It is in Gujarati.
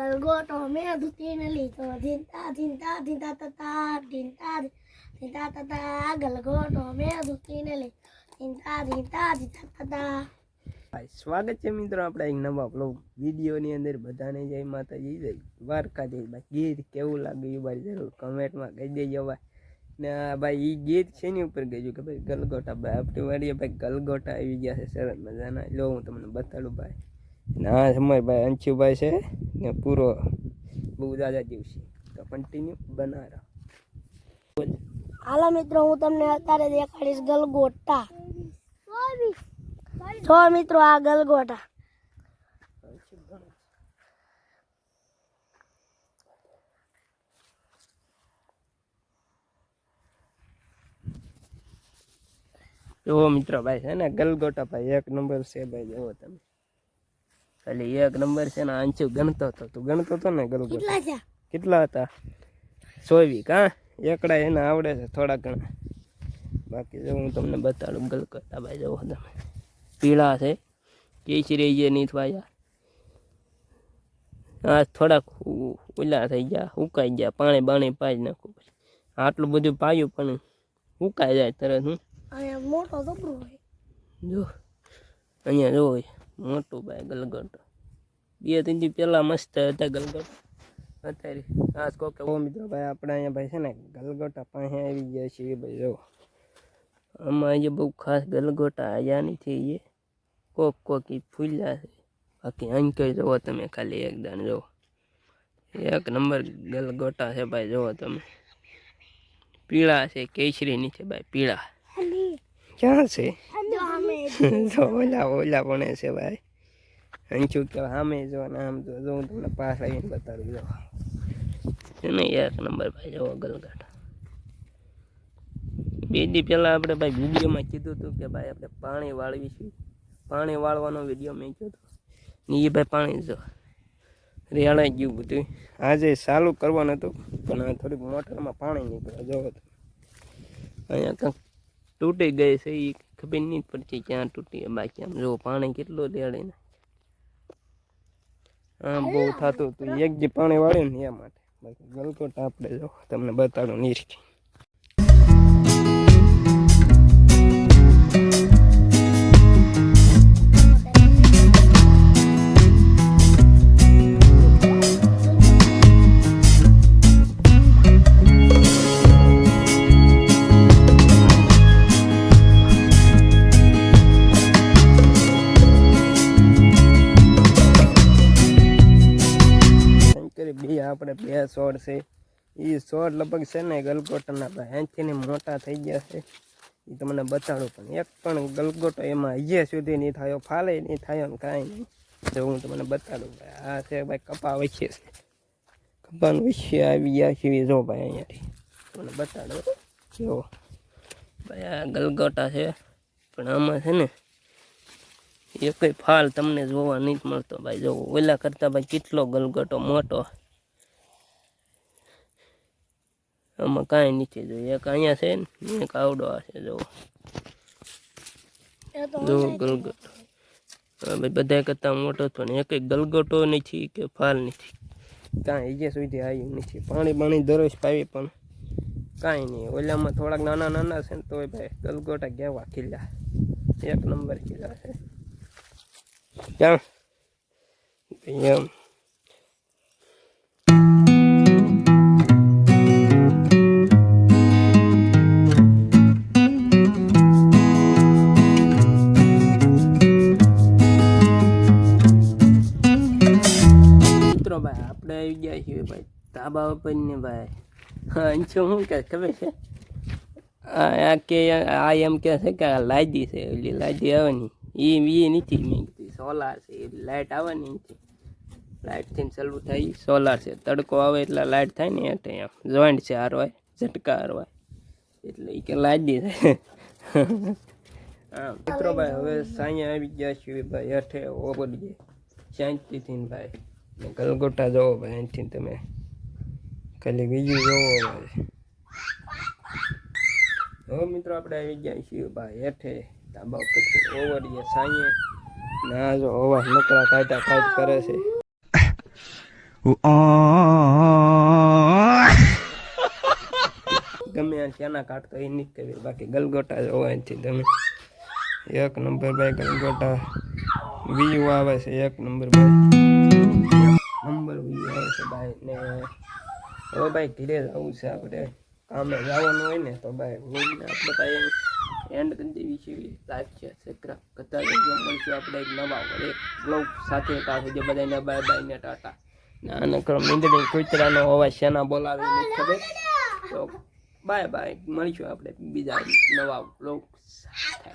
ગલગોટો મેં ધૂતીને લીધો ધીંતા ધીંતા ધીંતા તતા ધીંતા ધીંતા તતા ગલગોટો મેં ધૂતીને લીધો ધીંતા ધીંતા ધીંતા તતા સ્વાગત છે મિત્રો આપણા એક નવા બ્લોગ વિડીયોની અંદર. બધાને જય માતાજી, જય દ્વારકાધીશ. ભાઈ, ગીત કેવું લાગ્યું એ ભાઈ જરૂર કમેન્ટમાં કહી દેજો ભાઈ. ને ભાઈ એ ગીત શેની ઉપર ગયું કે ભાઈ ગલગોટા. ભાઈ, આપણી વાડીએ ભાઈ ગલગોટા આવી ગયા છે. સરસ મજાના. લો, હું તમને બતાડું ભાઈ. ને સમય ભાઈ અંશુભાઈ છે ને પૂરો બહુ દાદા દિવસે તો કન્ટિન્યુ બનારા હાલો મિત્રો હું તમને અત્યારે દેખાડીશ ગલગોટા. છો મિત્રો આ ગલગોટા. જુઓ મિત્રો ભાઈ છે ને ગલગોટા ભાઈ એક નંબર છે ભાઈ જુઓ તમે. ખાલી એક નંબર છે ને આંચુ ગણતો હતો. તું ગણતો હતો ને ગલગોટા કેટલા હતા? સોવી કા એકડા એને આવડે છે થોડા ઘણા. બાકી જો હું તમને બતાડું ગલકતા ભાઈ જવો તમે. પીળા છે કેસરી જે નહીં થવાયા આ થોડાક ઓલા થઈ ગયા ઉકાઈ ગયા પાણી બાણી પાઈ નાખું પછી. આટલું બધું પાયું પણ ઉકાઈ જાય તરત હું મોટો જો અહીંયા જો મોટું ભાઈ ગલગોટો. બે ત્રણ દી પહેલાં મસ્ત હતા ગલગોટા. અત્યારે આજ કોકે ઓ મિત્રો ભાઈ આપણે અહીંયા ભાઈ છે ને ગલગોટા પાસે આવી ગયા છીએ ભાઈ જો. આમાં આજે બહુ ખાસ ગલગોટા આવ્યા નથી એ. કોક કોક ઈ ફૂલ્યા છે. બાકી અંકલ જુઓ તમે ખાલી એકદમ જુઓ એક નંબર ગલગોટા છે ભાઈ જુઓ તમે. પીળા છે કેસરી નથી ભાઈ પીળા. ક્યાં છે? જો જો ઓલા ઓલા પણ છે ભાઈ. અંચું કે સામે જો ને આમ જો જો હું તમને પાસ આવીને બતાડું, જો. છે ને એક નંબર ભાઈ જવો ગલગાટ. બે દી પહેલાં આપણે ભાઈ વિડીયોમાં કીધું હતું કે ભાઈ આપણે પાણી વાળવીશું. પાણી વાળવાનો વીડિયો મેં કીધો હતો. ને એ ભાઈ પાણી જો રિયાળાઈ ગયું બધું આજે ચાલુ કરવાનું હતું, પણ થોડીક મોટરમાં પાણી નીકળ્યો તો અહીંયા કંઈક તૂટી ગઈ છે એ ખબર નહીં પડતી ક્યાં તૂટી બાકી આમ જો પાણી કેટલું દેડે ને. આમ બહુ થતું હતું. એક જે પાણી વાળ્યું ને એ માટે. બાકી ગલકોટ આપણે જો તમને બતાડું નીરખી બે આપણે બે છોડ છે. એ છોડ લગભગ છે ને ગલગોટાના ભાઈ ને મોટા થઈ ગયા છે. એ તમને બતાડું પણ એક પણ ગલગોટો એમાં હજી સુધી નહીં થયો, ફાલે નહીં થયો ને કાંઈ નહીં. જો હું તમને બતાડું ભાઈ, આ છે ભાઈ કપા વચ્ચે છે. કપાનું વચ્ચે આવી ગયા છે, જો ભાઈ અહીંયાથી. તમને બતાડો જો ભાઈ આ ગલગોટા છે, પણ આમાં છે ને એ કોઈ ફાલ તમને જોવા નહીં મળતો ભાઈ. જો ઓલા કરતા ભાઈ કેટલો ગલગોટો મોટો. આમાં કાંઈ નથી જોયું એક અહીંયા છે ને એક આવડો આ છે જો એ તો જો ગલગોટો. ભાઈ બધા કરતા મોટો ને એક ગલગટો નથી કે ફાલ નથી. કાંઈ હજી સુધી આવ્યું નથી. પાણી પાણી દરરોજ પાવી પણ કાંઈ નહીં. ઓલામાં થોડાક નાના નાના છે ને તોય ભાઈ ગલગોટા કેવા કિલ્લા એક નંબર કિલ્લા છે. ક્યાં એમ. મિત્રો ભાઈ આપણે આવી ગયા છીએ ભાઈ ધાબા ઉપર ને ભાઈ હા અંશુ શું કે ખબર છે આ આ કે આ એમ કે છે કે આ લાદી છે ઓલી લાદી આવે ને એ એ નથી મેં કીધું સોલાર છે એ લાઇટ આવે ને એથી લાઇટથી ચાલુ થાય સોલાર છે તડકો આવે એટલે લાઇટ થાય ને એટલે એમ જોઈન્ટ છે હારવાય ઝટકા હારવાય એટલે એ કે લાદી છે હા મિત્રો ભાઈ હવે સાંજે આવી ગયા છીએ ભાઈ હેઠે ઓગળીએ શાંતિથી ને ભાઈ ને ગલગોટા જોવો ભાઈ અહીંથી તમે. ખાલી બીજું જોવો ભાઈ. હવે મિત્રો આપણે આવી ગયા છીએ ભાઈ હેઠે. ધાબા પછી ઓવરીએ સાંજે ના જો અવાજ નકરા કાઢા કાઢ કરે છે. ગમે કાટ કાઢતો એ નહીં કરે બાકી ગલગોટા જોવા અહીંથી તમે. એક નંબર ભાઈ ગલગોટા. વ્યૂ આવે છે એક નંબર ભાઈ. વ્યૂ આવે છે ભાઈ ને હવે ભાઈ ઘીરે જવું છે આપણે. કામે જવાનું હોય ને તો ભાઈ રોજને આપણે ભાઈ એન્ડ કરી દેવી છે લાઈફ છે સબસ્ક્રાઈબ કરતા રહેજો મળશે આપણે એક નવા એક બ્લોગ સાથે ત્યાં જે બધાને બાય બાય ને ટાટા. ને આને કરો મીંદડી કુતરાનો અવાજ શેના બોલાવી નહીં ખબર? તો બાય બાય, મળીશું આપણે બીજા નવા બ્લોગ સાથે.